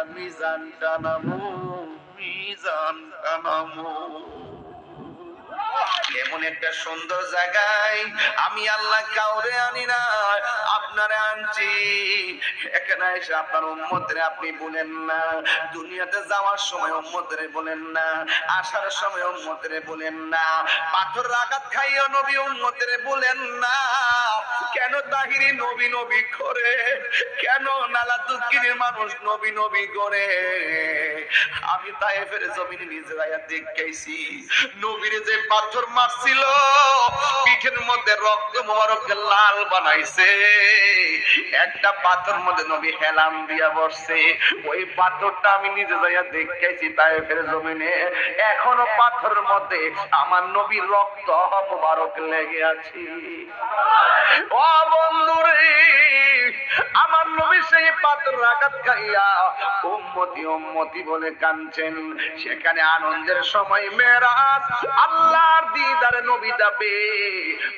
আল্লাহ মিজান টানামো মিজান টানামো এমন একটা সুন্দর জায়গায় আমি আল্লাহ কাউরে আনি না, আপনারে আনছি। এখানে এসে আপনার উম্মতের আপনি বলেন না, দুনিয়াতে যাওয়ার সময় উম্মতের বলেন না, আসার সময় উম্মতের বলেন না, পাথর আঘাত খাইও নবী উম্মতের বলেন না। কেন তাহিরি নবী নবী করে? কেন নালা দুঃখিনীর মানুষ নবী নবী করে? আমি তাইফের জমিনে নিজে যাইয়া দেখাইছি। নবীর যে পাথর মারছিল, পিঠের মধ্যে রক্ত মোবারক লাল বানাইছে। একটা পাথর মধ্যে নবী হেলাম দিয়া বসছে। ওই পাথরটা আমি নিজে যাইয়া দেখাইছি তাইফের জমিনে। এখনও পাথরের মধ্যে আমার নবীর রক্ত মোবারক লেগে আছে। সেখানে আনন্দের সময় মেরাজ আল্লাহর নবী যাবে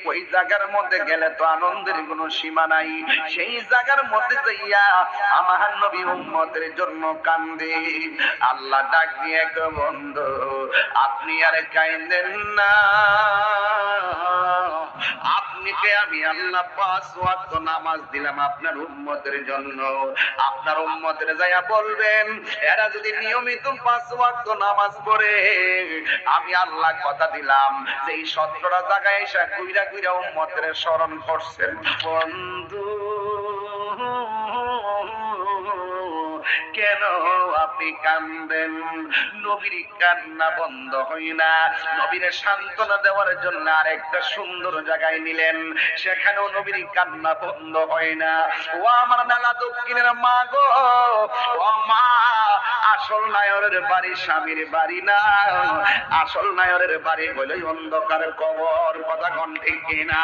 ওই জায়গার মধ্যে গেলে তো আনন্দের সীমা নাই। সেই জায়গার মধ্যে যাইয়া আমার নবী উম্মতের জন্য কান্দে। আল্লাহ ডাক দিয়ে এক বন্ধু, আপনি আর কাইন্দেন না। আপনিকে আমি আল্লাহ পাঁচ ওয়াক্ত নামাজ দিলাম আপনার উম্মতের জন্য। আপনার উম্মতের যাইয়া বলবেন, এরা যদি নিয়মিত পাঁচ ওয়াক্ত নামাজ পড়ে, আমি আল্লাহ কথা দিলাম। যে এই সত্তরটা জায়গায় এসে কুইরা কুইরা উম্মতের স্মরণ করছেন। বন্ধু কেন আপনি কান্দেন? নবীর কান্না বন্ধ হই না। নবীর সান্ত্বনা দেওয়ার জন্য আরেকটা সুন্দর জায়গায় নিলেন। সেখানেও নবীর কান্না বন্ধ হয় না। ও আমার নালা দক্ষিণের মা গো। ও মা, আসল নায়রের বাড়ি স্বামীর বাড়ি না। আসল নায়রের বাড়ি হলো অন্ধকার কবর, কথা কন ঠিক কিনা?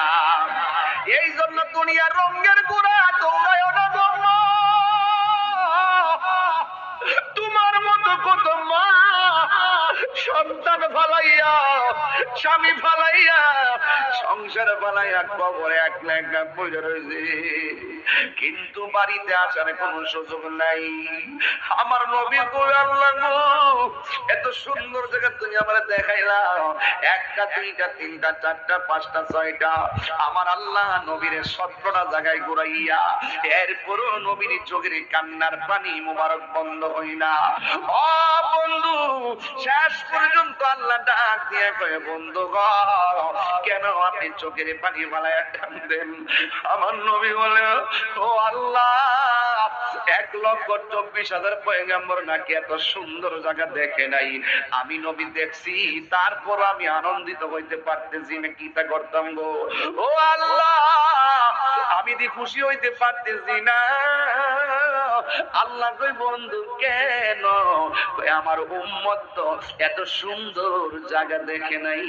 এই জন্য দুনিয়ার রঙের গুড়া তোমার স্বামী ফালাইয়া সংসার ফালাইয়া কবরে এক লেখা পড়ে রয়েছে কিন্তু বাড়িতে আসার কোন সুযোগ নাই। আমার নবী কই, আল্লাহ এত সুন্দর জায়গা তুমি আমার দেখাইলা। একটা, দুইটা, তিনটা, চারটা, পাঁচটা, ছয়টা। আমার আল্লাহ নবীর সত্তরটা জায়গায় ঘুরাইয়া এরপরও নবীর চোখের কান্নার পানি মোবারক বন্ধ হই না ও বন্ধু, শেষ পর্যন্ত আল্লাহ ডাক দিয়ে কয়ে, বন্ধু কেন আপনি চোখের পানি ফালায় কান্দেন? আমার নবী বলে ও আল্লাহ, এক লক্ষ চব্বিশ হাজার পয়গাম্বর নাকি এত সুন্দর জায়গা দেখে নাই। আমি নবী দেখছি, তারপর আমি আনন্দিত হইতে পারতেছি না, কি তা করতাম গো? ও আল্লাহ আমি দি খুশি হইতে পারতেছি না। আল্লাহ কই, বন্ধু, কেন? আমার উম্মত তো এত সুন্দর জায়গা দেখে নাই।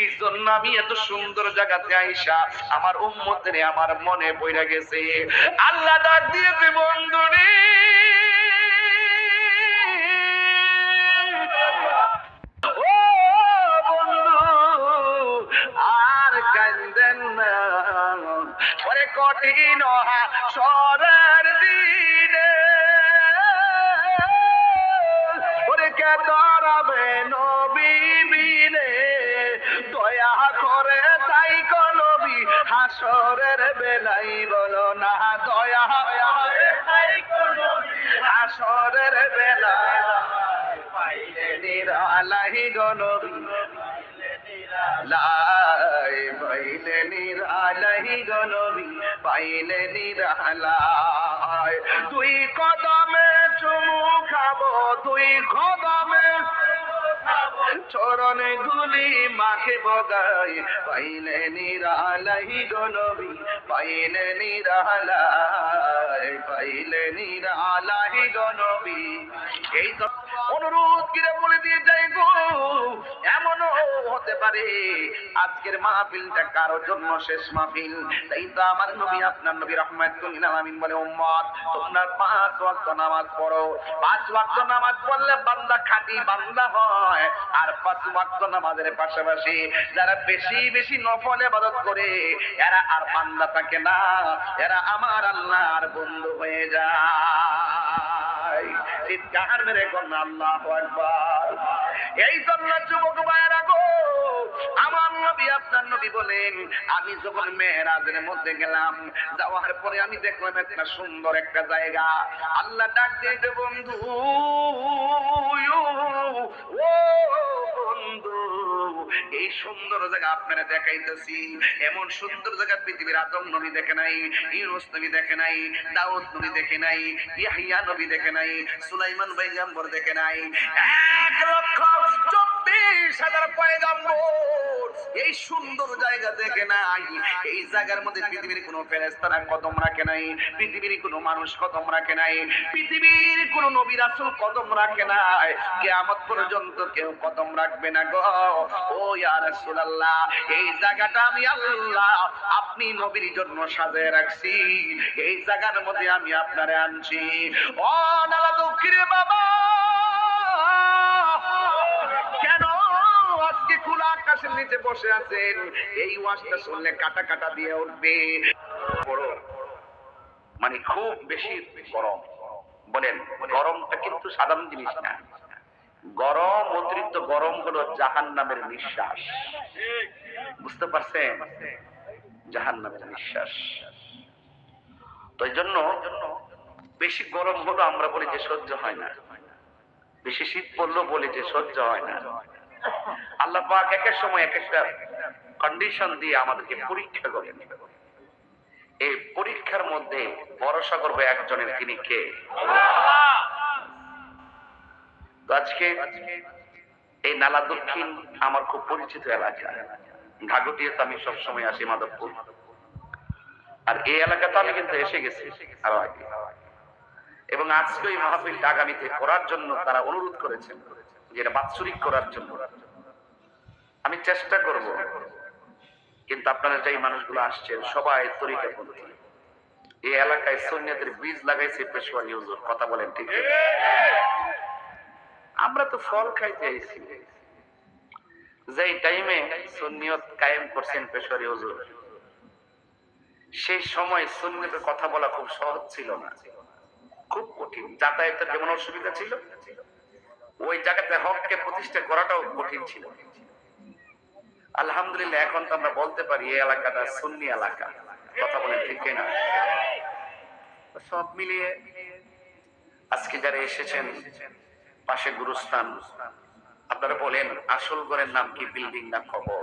এই জন্য আমি এত সুন্দর জায়গাতে আইসা আমার উম্মতের আমার মনে বইরা গেছে। আল্লাহ ডাক দিয়েছে বন্ধু রে কঠিন সরের দিনে। ওরে কে তরাবে নবী বিনে? দয়া করে তাই নবী, হাসরের বেলাই বলো না। দয়া হাসরের বেলায় পাইলে নিরালাহি গনবী লাই পাইলে নিরালাহি গনবী পাইলে নিরালায়। তুই কদমে চুমু খাব তুই কদমে চরণে গুলি মাখে বগাই পাইলে নিরালাই গনবী পাইলে নিরালাই পাইলে নিরালাই গনবী এই অনুরোধ কিরে বলে দিয়ে যাই গো। এমনও হতে পারে আজকের মাহফিলটা কারোর জন্য শেষ মাহফিল। তাই তো আমার নবী, আপনার নবী রহমাতুল্লাহ আমিন বলে, উম্মত, তোমরা পাঁচ ওয়াক্ত নামাজ পড়ো। পাঁচ ওয়াক্ত নামাজ পড়লে বান্দা খাঁটি বান্দা হয়, আর পাঁচ ওয়াক্ত নামাজের পাশাপাশি যারা বেশি বেশি নফল ইবাদত করে, এরা আর বান্দা থাকে না, এরা আমার আল্লাহর বন্ধু হয়ে যায়। চিৎকার মেরে কন্যা, আল্লাহ একবার এই জন্য যুবক ভাইয়েরা গো, আমার নবী আপনার নবী বলেন, আমি যখন মেহরাজের মধ্যে গেলাম, যাওয়ার পরে আমি দেখলাম একটা সুন্দর একটা জায়গা। আল্লাহ ডাক দিয়ে বন্ধু ও এই সুন্দর জায়গা আপনারা দেখাইতেছি। এমন সুন্দর জায়গা পৃথিবীর আদম নবী দেখে নাই, ইউনুস নবী দেখে নাই, দাউদ নবী দেখে নাই, ইয়াহিয়া নবী দেখে নাই, সুলাইমান পয়গম্বর দেখে নাই। এক লক্ষ চব্বিশ হাজার পয়গম্বর। এই সুন্দর জায়গা দেখে নাই। এই জায়গার মধ্যে পৃথিবীর কোনো ফেরেস্তারা কদম রাখে নাই। পৃথিবীর কোনো মানুষ কদম রাখে নাই। পৃথিবীর কোনো নবী রাসূল কদম রাখে নাই। কিয়ামত পর্যন্ত কেউ কদম রাখবে না গো। ও ইয়া রাসূলুল্লাহ, এই জায়গাটা আমি আল্লাহ আপনি নবীর জন্য সাজায় রাখছি। এই জায়গার মধ্যে আমি আপনারে আনছি। ও নালা দক্ষিণে বাবা! নিচে বসে আছেন। এই ওয়াজটা শুনলে কাটা কাটা দিয়ে উঠবে। মানে খুব বেশি গরম। বলেন, গরমটা কিন্তু সাধারণ জিনিস না। গরম অতিরিক্ত গরম হলো জাহান নামের নিঃশ্বাস। বুঝতে পারছেন? জাহান নামের নিঃশ্বাস। তো জন্য বেশি গরম হলো আমরা বলি যে সহ্য হয় না। বেশি শীত পড়ল বলি যে সহ্য হয় না। আল্লাহ পাক এক এক সময় এক একটা কন্ডিশন দিয়ে আমাদেরকে পরীক্ষা করেন এই পরীক্ষার মধ্যে ভরসা করবে একজনের তিনি কে? আজকে এই নালা দক্ষিণ আমার খুব পরিচিত এলাকা। ঘাগটিয়ে তো আমি সবসময় আসি মাধবপুর। আর এই এলাকাতে আমি কিন্তু এসে গেছি এবং আজকে ওই মাহফিলটা আগামীতে করার জন্য তারা অনুরোধ করেছেন। যে এটা বাৎসরিক করার জন্য। আমি চেষ্টা করব, কিন্তু আপনারা যেই মানুষগুলো আসছেন, সবাই তরিকা পন্থী। এই এলাকায় সৈন্যদের বীজ লাগাইছে পেশোয়ারি হুজুর কথা বলেন ঠিক? আমরা তো ফল খাইতে আইছি। যেই টাইমে সুন্নিয়ত কায়েম করছেন পেশোয়ারি হুজুর সেই সময় সুন্নিয়তের কথা বলা খুব সহজ ছিল না। খুব কঠিন। যাতায়াতের যেমন অসুবিধা ছিল ওই জায়গাতে হককে প্রতিষ্ঠা করাটাও কঠিন ছিল। আলহামদুলিল্লাহ, এখন তো আমরা বলতে পারি এই এলাকাটা সুন্নি এলাকা। কথা বলে ঠিক না সব মিলিয়ে আজকে যারা এসেছেন, পাশে গুরুস্থান, আপনারা বলেন, আসল ঘরের নাম কি, বিল্ডিং না খবর?